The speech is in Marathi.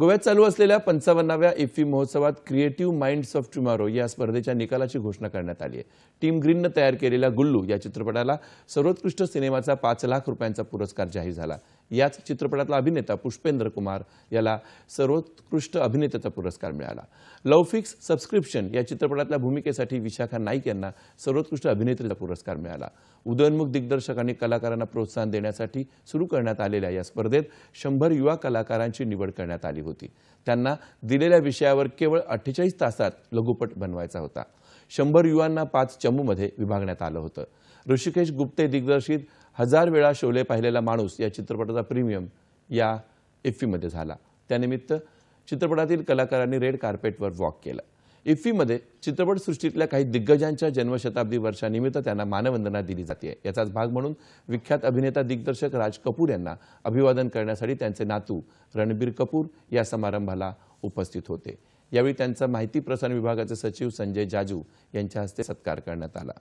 गोव्यात चालू असलेल्या पंचावन्नाव्या इफ्फी महोत्सवात क्रिएटिव्ह माइंड्स ऑफ टुमारो या स्पर्धेच्या निकालाची घोषणा करण्यात आली आहे. टीम ग्रीननं तयार केलेल्या गुल्लू या चित्रपटाला सर्वोत्कृष्ट सिनेमाचा पाच लाख रुपयांचा पुरस्कार जाहीर झाला. याच चित्रपटातला अभिनेता पुष्पेंद्र कुमार याला सर्वोत्कृष्ट अभिनेत्याचा पुरस्कार मिळाला. लवफिक्स सबस्क्रिप्शन या चित्रपटातल्या भूमिकेसाठी विशाखा नाईक यांना सर्वोत्कृष्ट अभिनेत्रीचा पुरस्कार मिळाला. उदयोन्मुख दिग्दर्शक आणि कलाकारांना प्रोत्साहन देण्यासाठी सुरू करण्यात आलेल्या या स्पर्धेत शंभर युवा कलाकारांची निवड करण्यात आली होती. त्यांना दिलेल्या विषयावर केवळ अठ्ठेचाळीस तासात लघुपट बनवायचा होता. शंभर युवांना पाच चमूमध्ये विभागण्यात आलं होतं. ऋषिकेश गुप्ते दिग्दर्शित हजार वेळा शोले पाहिलेला माणूस या चित्रपटाचा प्रीमियम या इफ्फीमध्ये झाला. त्यानिमित्त चित्रपटातील कलाकारांनी रेड कार्पेटवर वॉक केलं. इफ्फीमध्ये चित्रपटसृष्टीतल्या काही दिग्गजांच्या जन्मशताब्दी वर्षानिमित्त त्यांना मानवंदना दिली जाते. याचाच भाग म्हणून विख्यात अभिनेता दिग्दर्शक राज कपूर यांना अभिवादन करण्यासाठी त्यांचे नातू रणबीर कपूर या समारंभाला उपस्थित होते. यावेळी त्यांचा माहिती प्रसारण विभागाचे सचिव संजय जाजू यांच्या हस्ते सत्कार करण्यात आला.